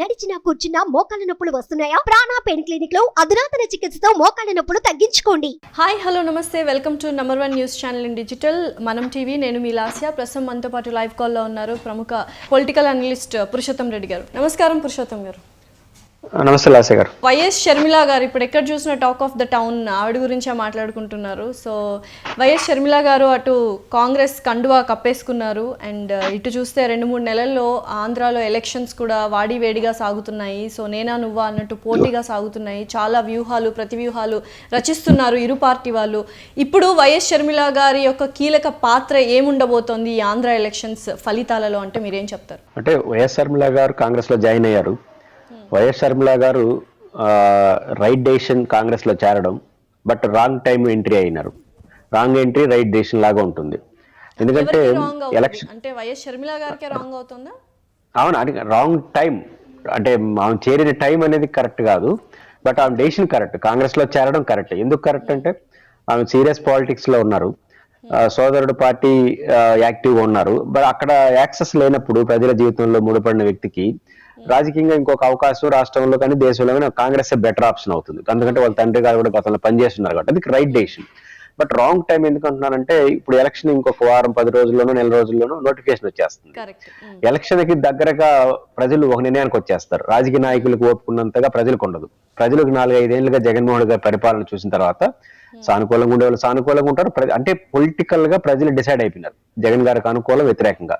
నడిచినా కూర్చున్నా మోకాళ్ళ నొప్పులు వస్తున్నాయా? ప్రాణా పెయిన్ క్లినిక్లో అధునాతన చికిత్సతో మోకాళ్ళ నొప్పులు తగ్గించుకోండి. హాయ్ హలో నమస్తే. Welcome to number one news channel in digital. మనం టీవీ నేను మీ లాస్య. ప్రస్తుతం మనతో పాటు లైవ్ కాల్లో ఉన్నారు ప్రముఖ పొలిటికల్ అనలిస్ట్ పురుషోత్తం రెడ్డి గారు. నమస్కారం పురుషోత్తం గారు. నమస్తే లాసే గారు. వైఎస్ షర్మిల గారు ఇప్పుడు ఎక్కడ చూసిన టాక్ ఆఫ్ ద టౌన్ ఆవిడ గురించే మాట్లాడుకుంటున్నారు. సో వైఎస్ షర్మిల గారు అటు కాంగ్రెస్ కండువా కప్పేసుకున్నారు. అండ్ ఇటు చూస్తే రెండు మూడు నెలల్లో ఆంధ్రాలో ఎలక్షన్స్ కూడా వాడి వేడిగా సాగుతున్నాయి. సో నేనా నువ్వా అన్నట్టు పోటీగా సాగుతున్నాయి. చాలా వ్యూహాలు ప్రతి వ్యూహాలు రచిస్తున్నారు ఇరు పార్టీ వాళ్ళు. ఇప్పుడు వైఎస్ షర్మిల గారి యొక్క కీలక పాత్ర ఏముండబోతోంది ఈ ఆంధ్ర ఎలక్షన్స్ ఫలితాలలో? అంటే మీరేం చెప్తారు? అంటే వైఎస్ శర్మిల గారు కాంగ్రెస్లో జాయిన్ అయ్యారు. వైఎస్ శర్మిల గారు రైట్ డెసిషన్ కాంగ్రెస్లో చేరడం బట్ రాంగ్ టైం ఎంట్రీ అయినారు. రాంగ్ ఎంట్రీ రైట్ డెసిషన్ లాగా ఉంటుంది. ఎందుకంటే ఎలక్షన్ అంటే వైఎస్ షర్మిల గారికే రాంగ్ అవుతుందా? అవును అది రాంగ్ టైం అంటే ఆమె చేరిన టైం అనేది కరెక్ట్ కాదు బట్ ఆమె డెసిషన్ కరెక్ట్. కాంగ్రెస్లో చేరడం కరెక్ట్. ఎందుకు కరెక్ట్ అంటే ఆమె సీరియస్ పాలిటిక్స్లో ఉన్నారు. సోదరుడు పార్టీ యాక్టివ్గా ఉన్నారు. బట్ అక్కడ యాక్సెస్ లేనప్పుడు ప్రజల జీవితంలో ముడిపడిన వ్యక్తికి రాజకీయంగా ఇంకొక అవకాశం రాష్ట్రంలో కానీ దేశంలో కానీ కాంగ్రెస్ బెటర్ ఆప్షన్ అవుతుంది. ఎందుకంటే వాళ్ళ తండ్రి గారు కూడా గతంలో పనిచేస్తున్నారు కాబట్టి అది right decision but wrong time ఎందుకు అంటున్నానంటే ఇప్పుడు ఎలక్షన్ ఇంకొక వారం పది రోజుల్లోనూ నెల రోజుల్లోనూ నోటిఫికేషన్ వచ్చేస్తుంది. ఎలక్షన్కి దగ్గరగా ప్రజలు ఒక నిర్ణయానికి వచ్చేస్తారు. రాజకీయ నాయకులకు ఓపుకున్నంతగా ప్రజలకు ఉండదు. ప్రజలకు నాలుగు ఐదేళ్ళుగా జగన్మోహన్ గారి పరిపాలన చూసిన తర్వాత సానుకూలంగా ఉండే వాళ్ళు సానుకూలంగా ఉంటారు. అంటే పొలిటికల్గా ప్రజలు డిసైడ్ అయిపోయినారు. జగన్ గారికి అనుకూలం వ్యతిరేకంగా.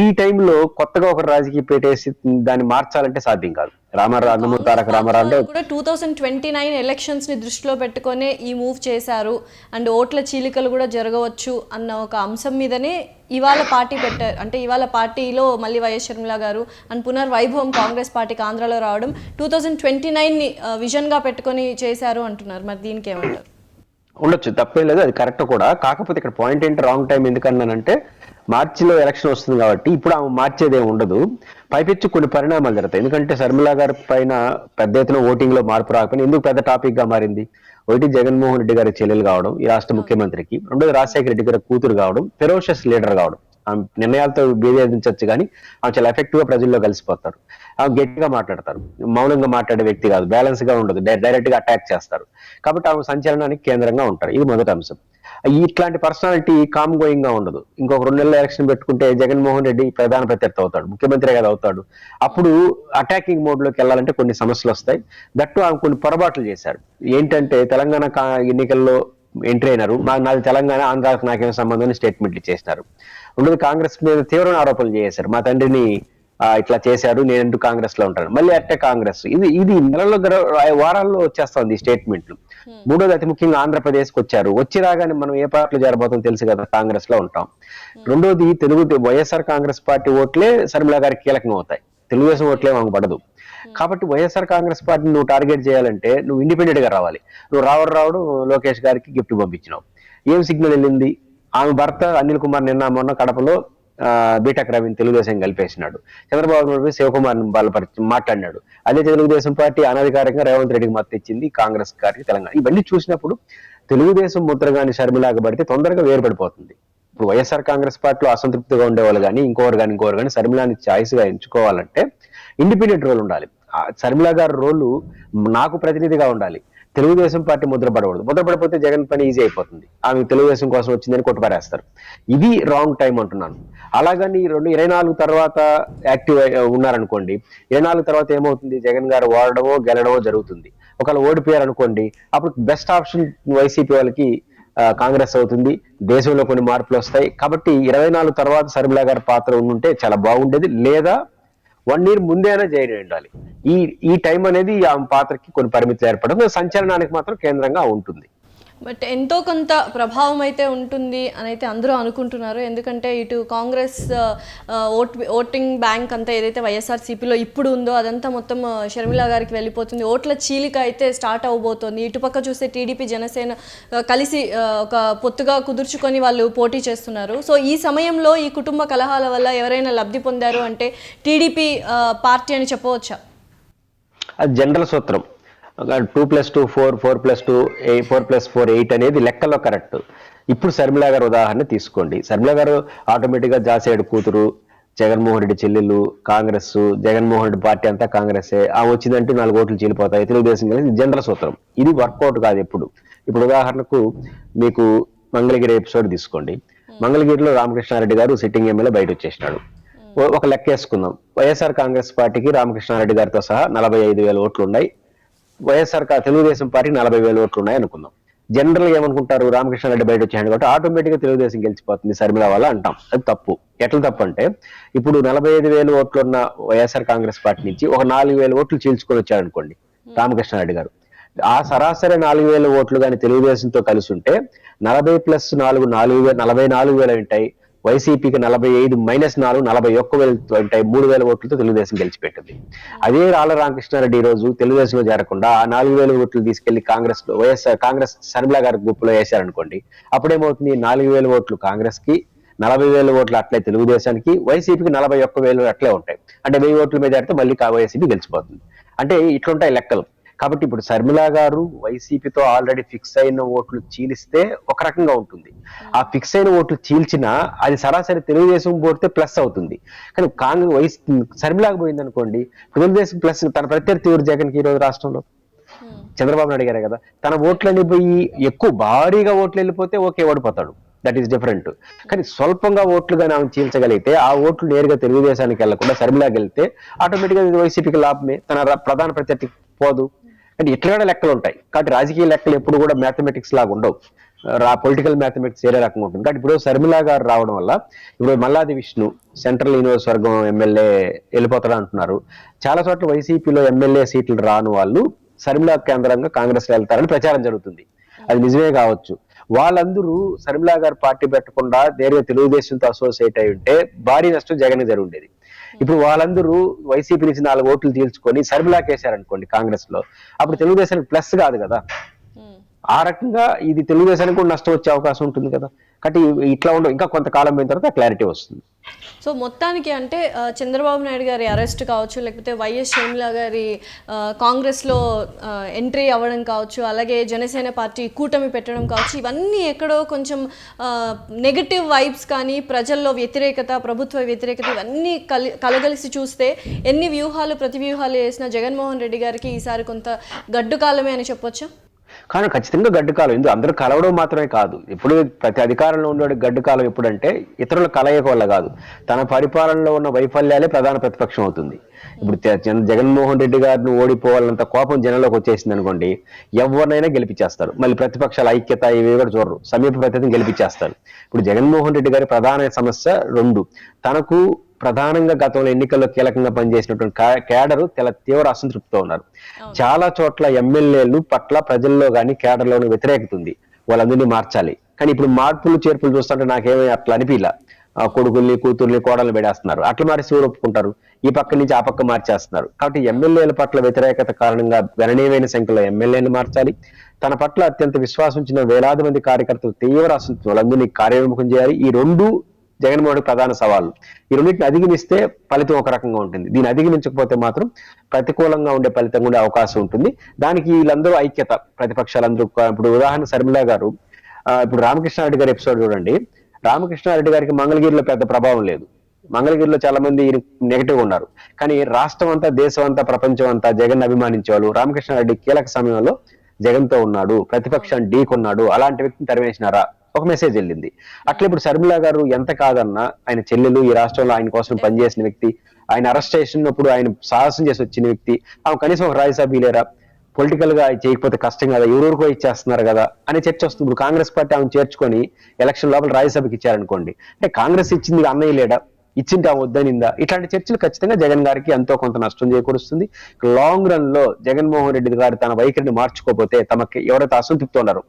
ఈ టైంలో కొత్తగా ఒక రాజకీయ పెట్టేసి దాన్ని మార్చాలంటే సాధ్యం కాదు. రామారావు తారక రామారావు అంటే కూడా టూ థౌసండ్ ట్వంటీ నైన్ ఎలక్షన్స్ని దృష్టిలో పెట్టుకొని ఈ మూవ్ చేశారు. అండ్ ఓట్ల చీలికలు కూడా జరగవచ్చు అన్న ఒక అంశం మీదనే ఇవాళ పార్టీ పెట్టారు. అంటే ఇవాళ పార్టీలో మళ్ళీ వైఎస్ షర్మిల గారు అండ్ పునర్వైభవం కాంగ్రెస్ పార్టీకి ఆంధ్రాలో రావడం టూ థౌజండ్ ట్వంటీ నైన్ని విజన్గా పెట్టుకొని చేశారు అంటున్నారు. మరి దీనికి ఏమంటారు? ఉండొచ్చు తప్పేం లేదు అది కరెక్ట్ కూడా. కాకపోతే ఇక్కడ పాయింట్ ఏంటి రాంగ్ టైం ఎందుకన్నానంటే మార్చిలో ఎలక్షన్ వస్తుంది కాబట్టి ఇప్పుడు ఆమె మార్చేదే ఉండదు. పైపెచ్చు కొన్ని పరిణామాలు జరుగుతాయి. ఎందుకంటే శర్మిల గారి పైన పెద్ద ఎత్తున ఓటింగ్లో మార్పు రాకపోయినా ఎందుకు పెద్ద టాపిక్గా మారింది? ఒకటి జగన్మోహన్ రెడ్డి గారి చెల్లెలు కావడం ఈ రాష్ట్ర ముఖ్యమంత్రికి. రెండోది రాజశేఖర రెడ్డి గారి కూతురు కావడం ఫెరోషియస్ లీడర్ కావడం. నిర్ణయాలతో భేదించవచ్చు కానీ ఆమె చాలా ఎఫెక్టివ్గా ప్రజల్లో కలిసిపోతారు. ఆమె గట్టిగా మాట్లాడతారు. మౌనంగా మాట్లాడే వ్యక్తి కాదు. బ్యాలెన్స్గా ఉండదు. డైరెక్ట్గా అటాక్ చేస్తారు. కాబట్టి ఆమె సంచలనానికి కేంద్రంగా ఉంటారు. ఇది మొదటి అంశం. ఇట్లాంటి పర్సనాలిటీ కామ్ గోయింగ్గా ఉండదు. ఇంకొక రెండు నెలల ఎలక్షన్ పెట్టుకుంటే జగన్మోహన్ రెడ్డి ప్రధాన ప్రత్యర్థి అవుతాడు. ముఖ్యమంత్రి కదా అవుతాడు. అప్పుడు అటాకింగ్ మోడ్లోకి వెళ్ళాలంటే కొన్ని సమస్యలు వస్తాయి. దట్టు ఆమె కొన్ని పొరపాట్లు చేశారు. ఏంటంటే తెలంగాణ కా- ఎన్నికల్లో ఎంట్రీ అయినారు. మా నాది తెలంగాణ ఆంధ్రాకు నాకేం సంబంధం అని స్టేట్మెంట్లు చేసినారు రెండోది కాంగ్రెస్ మీద తీవ్రమైన ఆరోపణలు చేశారు. మా తండ్రిని ఇట్లా చేశారు. నేను ఎందుకు కాంగ్రెస్లో ఉంటాను? మళ్ళీ అట్టే కాంగ్రెస్. ఇది ఇది నెలలో వారాల్లో వచ్చేస్తుంది ఈ స్టేట్మెంట్లు మూడోది అతి ముఖ్యంగా ఆంధ్రప్రదేశ్కి వచ్చారు. వచ్చి రాగానే మనం ఏ పార్టీలో చేరబోతాం తెలుసు కదా కాంగ్రెస్లో ఉంటాం రెండోది తెలుగు వైఎస్ఆర్ కాంగ్రెస్ పార్టీ ఓట్లే శర్మిల గారికి కీలకంగా అవుతాయి. తెలుగుదేశం ఓట్లే మాకు పడదు. Hmm. కాబట్టి వైఎస్ఆర్ కాంగ్రెస్ పార్టీని నువ్వు టార్గెట్ చేయాలంటే నువ్వు ఇండిపెండెంట్గా రావాలి. నువ్వు రావడు రావడు లోకేష్ గారికి గిఫ్ట్ పంపించినావు. ఏం సిగ్నల్ వెళ్ళింది? ఆమె భర్త అనిల్ కుమార్ నిన్న మొన్న కడపలో బీటెక్ రవిని తెలుగుదేశం కలిపేసినాడు. చంద్రబాబు నాయుడు శివకుమార్ బలపరిచి మాట్లాడినాడు. అదే తెలుగుదేశం పార్టీ అనధికారికంగా రేవంత్ రెడ్డికి మద్దతు ఇచ్చింది కాంగ్రెస్ గారికి తెలంగాణ. ఇవన్నీ చూసినప్పుడు తెలుగుదేశం ముద్రగాని షర్మిలాగా పడితే తొందరగా వేరుపడిపోతుంది. ఇప్పుడు వైఎస్ఆర్ కాంగ్రెస్ పార్టీలో అసంతృప్తిగా ఉండేవాళ్ళు కానీ ఇంకోరు కానీ ఇంకోరు కానీ శర్మిలాని చాయిస్గా ఎంచుకోవాలంటే ఇండిపెండెంట్ రోల్ ఉండాలి. ఆ శర్మిల గారి రోలు నాకు ప్రతినిధిగా ఉండాలి. తెలుగుదేశం పార్టీ ముద్రపడకూడదు. ముద్రపడిపోతే జగన్ పని ఈజీ అయిపోతుంది. ఆమె తెలుగుదేశం కోసం వచ్చిందని కొట్టుపారేస్తారు ఇది రాంగ్ టైం అంటున్నాను. అలాగని ఈ రెండు ఇరవై నాలుగు తర్వాత యాక్టివ్ ఉన్నారనుకోండి ఇరవై నాలుగు తర్వాత ఏమవుతుంది? జగన్ గారు ఓడడమో గెలడమో జరుగుతుంది. ఒకవేళ ఓడిపోయారు అనుకోండి అప్పుడు బెస్ట్ ఆప్షన్ వైసీపీ వాళ్ళకి కాంగ్రెస్ అవుతుంది. దేశంలో కొన్ని మార్పులు వస్తాయి. కాబట్టి ఇరవై నాలుగు తర్వాత సర్మిలా గారి పాత్ర ఉంటే చాలా బాగుండేది. లేదా వన్ ఇయర్ ముందేనా జైలు ఉండాలి. ఈ ఈ టైం అనేది ఆమె పాత్రకి కొన్ని పరిమితులు ఏర్పడడం సంచలనానికి మాత్రం కేంద్రంగా ఉంటుంది. బట్ ఎంతో కొంత ప్రభావం అయితే ఉంటుంది అని అయితే అందరూ అనుకుంటున్నారు. ఎందుకంటే ఇటు కాంగ్రెస్ ఓట్ ఓటింగ్ బ్యాంక్ అంతా ఏదైతే వైఎస్ఆర్సీపీలో ఇప్పుడు ఉందో అదంతా మొత్తం ఆ, షర్మిల గారికి వెళ్ళిపోతుంది. ఓట్ల చీలిక అయితే స్టార్ట్ అవబోతోంది. ఇటుపక్క చూస్తే టీడీపీ జనసేన కలిసి ఒక పొత్తుగా కుదుర్చుకొని వాళ్ళు పోటీ చేస్తున్నారు. సో ఈ సమయంలో ఈ కుటుంబ కలహాల వల్ల ఎవరైనా లబ్ధి పొందారు అంటే టీడీపీ పార్టీ అని చెప్పవచ్చా? అది జనరల్ సూత్రం. Two plus two four four plus two four plus four eight అనేది లెక్కలో కరెక్ట్ ఇప్పుడు శర్మిల గారు ఉదాహరణ తీసుకోండి. శర్మిల గారు ఆటోమేటిక్గా జాసేడు కూతురు జగన్మోహన్ రెడ్డి చెల్లెలు కాంగ్రెస్ జగన్మోహన్ రెడ్డి పార్టీ అంతా కాంగ్రెసే. ఆ వచ్చిందంటే నాలుగు ఓట్లు చీలిపోతాయి. తెలుగుదేశం కలిసి జనరల్ సూత్రం. ఇది వర్కౌట్ కాదు ఎప్పుడు. ఇప్పుడు ఉదాహరణకు మీకు మంగళగిరి ఎపిసోడ్ తీసుకోండి. మంగళగిరిలో రామకృష్ణారెడ్డి గారు సిట్టింగ్ ఎమ్మెల్యే బయట వచ్చేసినాడు. ఓ- ఒక లెక్క వేసుకుందాం. వైఎస్ఆర్ కాంగ్రెస్ పార్టీకి రామకృష్ణారెడ్డి గారితో సహా నలభై ఐదు వేల ఓట్లు ఉన్నాయి. వైఎస్ఆర్ తెలుగుదేశం పార్టీకి నలభై వేల ఓట్లు ఉన్నాయి అనుకుందాం. జనరల్ ఏమనుకుంటారు? రామకృష్ణారెడ్డి బయట వచ్చాడు కాబట్టి ఆటోమేటిక్గా తెలుగుదేశం గెలిచిపోతుంది శర్మిల వల్ల అంటాం. అది తప్పు. ఎట్లా తప్పు అంటే ఇప్పుడు నలభై ఐదు వేలు ఓట్లు ఉన్న వైఎస్ఆర్ కాంగ్రెస్ పార్టీ నుంచి ఒక నాలుగు వేల ఓట్లు చీల్చుకొని వచ్చాడు అనుకోండి రామకృష్ణారెడ్డి గారు. ఆ సరాసరి నాలుగు వేల ఓట్లు కానీ తెలుగుదేశంతో కలిసి ఉంటే నలభై ప్లస్ నాలుగు నాలుగు వేల నలభై నాలుగు వేలు ఉంటాయి. వైసీపీకి నలభై ఐదు మైనస్ నాలుగు నలభై ఒక్క వేలు మూడు వేల ఓట్లతో తెలుగుదేశం గెలిచిపెట్టింది. అదే రాళ్ళ రామకృష్ణారెడ్డి ఈ రోజు తెలుగుదేశంలో చేరకుండా ఆ నాలుగు వేల ఓట్లు తీసుకెళ్ళి కాంగ్రెస్లో వైఎస్ఆర్ కాంగ్రెస్ శర్మిల గారి గ్రూప్లో వేశారనుకోండి అప్పుడేమవుతుంది? నాలుగు వేల ఓట్లు కాంగ్రెస్కి నలభై వేల ఓట్లు అట్లే తెలుగుదేశానికి వైసీపీకి నలభై ఒక్క వేలు అట్లే ఉంటాయి. అంటే వెయ్యి ఓట్ల మీద ఆడితే మళ్ళీ వైసీపీ గెలిచిపోతుంది. అంటే ఇట్లుంటాయి లెక్కలు. కాబట్టి ఇప్పుడు శర్మిల గారు వైసీపీతో ఆల్రెడీ ఫిక్స్ అయిన ఓట్లు చీలిస్తే ఒక రకంగా ఉంటుంది. ఆ ఫిక్స్ అయిన ఓట్లు చీల్చినా అది సరాసరి తెలుగుదేశం పోతే ప్లస్ అవుతుంది. కానీ కాంగ్రెస్ వైస్ శర్మిలాగా పోయింది అనుకోండి తెలుగుదేశం ప్లస్ తన ప్రత్యర్థి ఎవరు జగన్కి ఈ రోజు రాష్ట్రంలో? చంద్రబాబు నాయుడు గారే కదా. తన ఓట్లన్నీ పోయి ఎక్కువ భారీగా ఓట్లు వెళ్ళిపోతే ఓకే ఓడిపోతాడు. దట్ ఈస్ డిఫరెంట్ కానీ స్వల్పంగా ఓట్లు కానీ ఆమె చీల్చగలిగితే ఆ ఓట్లు నేరుగా తెలుగుదేశానికి వెళ్ళకుండా శర్మిలాకి వెళ్తే ఆటోమేటిక్గా వైసీపీకి లాభమే. తన ప్రధాన ప్రత్యర్థి పోదు. కానీ ఇట్లా కూడా లెక్కలు ఉంటాయి. కాబట్టి రాజకీయ లెక్కలు ఎప్పుడు కూడా మ్యాథమెటిక్స్ లాగా ఉండవు. రా పొలిటికల్ మ్యాథమెటిక్స్ వేరే రకంగా ఉంటుంది. కాబట్టి ఇప్పుడు శర్మిలా గారు రావడం వల్ల ఇప్పుడు మల్లాది విష్ణు సెంట్రల్ యూనివర్స్వర్గం ఎమ్మెల్యే వెళ్ళిపోతాడు అంటున్నారు. చాలా చోట్ల వైసీపీలో ఎమ్మెల్యే సీట్లు రాని వాళ్ళు శర్మిలా కేంద్రంగా కాంగ్రెస్ వెళ్తారని ప్రచారం జరుగుతుంది. అది నిజమే కావచ్చు. వాళ్ళందరూ శర్మిలా గారు పార్టీ పెట్టకుండా నేరుగా తెలుగుదేశంతో అసోసియేట్ అయి ఉంటే భారీ నష్టం జగన్ జరుగుండేది ఇప్పుడు వాళ్ళందరూ వైసీపీ నుంచి నాలుగు ఓట్లు తీల్చుకొని సర్మిలాకేశారనుకోండి కాంగ్రెస్లో అప్పుడు తెలుగుదేశానికి ప్లస్ కాదు కదా. ఆ రకంగా ఇది తెలుగుదేశానికి కూడా నష్టం వచ్చే అవకాశం ఉంటుంది కదా. కాబట్టి ఇట్లా ఉండవు ఇంకా కొంతకాలం అయిన తర్వాత క్లారిటీ వస్తుంది. సో మొత్తానికి అంటే చంద్రబాబు నాయుడు గారి అరెస్ట్ కావచ్చు లేకపోతే వైఎస్ షర్మిల గారి కాంగ్రెస్లో ఎంట్రీ అవ్వడం కావచ్చు అలాగే జనసేన పార్టీ కూటమి పెట్టడం కావచ్చు ఇవన్నీ ఎక్కడో కొంచెం నెగటివ్ వైబ్స్ కానీ ప్రజల్లో వ్యతిరేకత ప్రభుత్వ వ్యతిరేకత ఇవన్నీ కలి కలగలిసి చూస్తే ఎన్ని వ్యూహాలు ప్రతి వ్యూహాలు వేసిన జగన్మోహన్ రెడ్డి గారికి ఈసారి కొంత గడ్డు కాలమే అని చెప్పొచ్చా? కానీ ఖచ్చితంగా గడ్డు కాలం ఎందుకు? అందరూ కలవడం మాత్రమే కాదు. ఎప్పుడు ప్రతి అధికారంలో ఉండే గడ్డు కాలం ఎప్పుడంటే ఇతరుల కలయిక వల్ల కాదు. తన పరిపాలనలో ఉన్న వైఫల్యాలే ప్రధాన ప్రతిపక్షం అవుతుంది. ఇప్పుడు జగన్మోహన్ రెడ్డి గారిని ఓడిపోవాలంత కోపం జనంలోకి వచ్చేసింది అనుకోండి ఎవరినైనా గెలిపించేస్తారు. మళ్ళీ ప్రతిపక్షాల ఐక్యత ఇవి కూడా చూడరు. సమీప ప్రతిని గెలిపించేస్తారు. ఇప్పుడు జగన్మోహన్ రెడ్డి గారి ప్రధాన సమస్య రెండు. తనకు ప్రధానంగా గతంలో ఎన్నికల్లో కీలకంగా పనిచేసినటువంటి కేడరు చాలా తీవ్ర అసంతృప్తితో ఉన్నారు. చాలా చోట్ల ఎమ్మెల్యేలు పట్ల ప్రజల్లో కానీ కేడర్లోని వ్యతిరేకత ఉంది. వాళ్ళందరినీ మార్చాలి. కానీ ఇప్పుడు మార్పులు చేర్పులు చూస్తుంటే నాకేమీ అట్లా అనిపిలా ఆ కొడుకుల్ని కూతుర్ని కోడల్ని పెడేస్తున్నారు అట్లా మారి ఒప్పుకుంటారు? ఈ పక్క నుంచి ఆ పక్క మార్చేస్తున్నారు. కాబట్టి ఎమ్మెల్యేల పట్ల వ్యతిరేకత కారణంగా గణనీయమైన సంఖ్యలో ఎమ్మెల్యేలు మార్చాలి. తన పట్ల అత్యంత విశ్వాసం ఉంచిన వేలాది మంది కార్యకర్తలు తీవ్ర అసంతృప్తి. వాళ్ళందరినీ కార్యోన్ముఖం చేయాలి. ఈ రెండు జగన్మోహన్ ప్రధాన సవాళ్ళు ఈ రెండింటిని అధిగమిస్తే ఫలితం ఒక రకంగా ఉంటుంది. దీన్ని అధిగమించకపోతే మాత్రం ప్రతికూలంగా ఉండే ఫలితం ఉండే అవకాశం ఉంటుంది. దానికి వీళ్ళందరూ ఐక్యత ప్రతిపక్షాలందరూ ఇప్పుడు ఉదాహరణ శర్మిల గారు ఇప్పుడు రామకృష్ణారెడ్డి గారి ఎపిసోడ్ చూడండి. రామకృష్ణారెడ్డి గారికి మంగళగిరిలో పెద్ద ప్రభావం లేదు. మంగళగిరిలో చాలా మంది నెగిటివ్ ఉన్నారు. కానీ రాష్ట్రం అంతా దేశం అంతా ప్రపంచం అంతా జగన్ అభిమానించేవాళ్ళు. రామకృష్ణారెడ్డి కీలక సమయంలో జగన్తో ఉన్నాడు. ప్రతిపక్షం ఢీకొన్నాడు. అలాంటి వ్యక్తిని తరివేసినారా ఒక మెసేజ్ వెళ్ళింది. అట్లా ఇప్పుడు శర్మిలా గారు ఎంత కాదన్నా ఆయన చెల్లెలు ఈ రాష్ట్రంలో ఆయన కోసం పనిచేసిన వ్యక్తి ఆయన అరెస్ట్ చేసినప్పుడు ఆయన సాహసం చేసి వచ్చిన వ్యక్తి ఆమె కనీసం ఒక రాజ్యసభ లేరా పొలిటికల్గా చేయకపోతే కష్టం కదా ఎవరెవరికో ఇచ్చేస్తున్నారు కదా అనే చర్చ వస్తుంది. ఇప్పుడు కాంగ్రెస్ పార్టీ ఆమె చేర్చుకొని ఎలక్షన్ లోపల రాజ్యసభకి ఇచ్చారనుకోండి అంటే కాంగ్రెస్ ఇచ్చింది అన్నయ్య లేడా? ఇచ్చింటే ఆమె వద్దనిందా ఇట్లాంటి చర్చలు ఖచ్చితంగా జగన్ గారికి ఎంతో కొంత నష్టం చేకూరుస్తుంది. లాంగ్ రన్లో జగన్మోహన్ రెడ్డి గారు తన వైఖరిని మార్చుకోకపోతే తమకి ఎవరైతే అసంతృప్తి ఉన్నారో?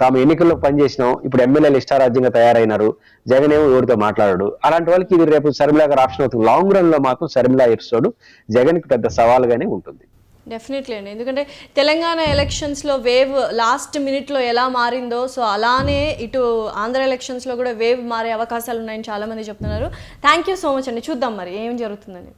తాము ఎన్నికల్లో పనిచేసినాం ఇప్పుడు ఎమ్మెల్యేలు ఇష్టారాజ్యంగా తయారైనారు జగన్ ఏమో ఎవరితో మాట్లాడాడు అలాంటి వాళ్ళకి ఇది రేపు శర్మిల గారు ఆప్షన్ అవుతుంది. లాంగ్ రన్లో మాత్రం శర్మిలా ఎపిసోడ్ జగన్కి పెద్ద సవాలుగానే ఉంటుంది. డెఫినెట్లీ అండి. ఎందుకంటే తెలంగాణ ఎలక్షన్స్లో వేవ్ లాస్ట్ మినిట్లో ఎలా మారిందో సో అలానే ఇటు ఆంధ్ర ఎలక్షన్స్లో కూడా వేవ్ మారే అవకాశాలు ఉన్నాయని చాలామంది చెప్తున్నారు. థ్యాంక్ యూ సో మచ్ అండి. చూద్దాం మరి ఏం జరుగుతుందని.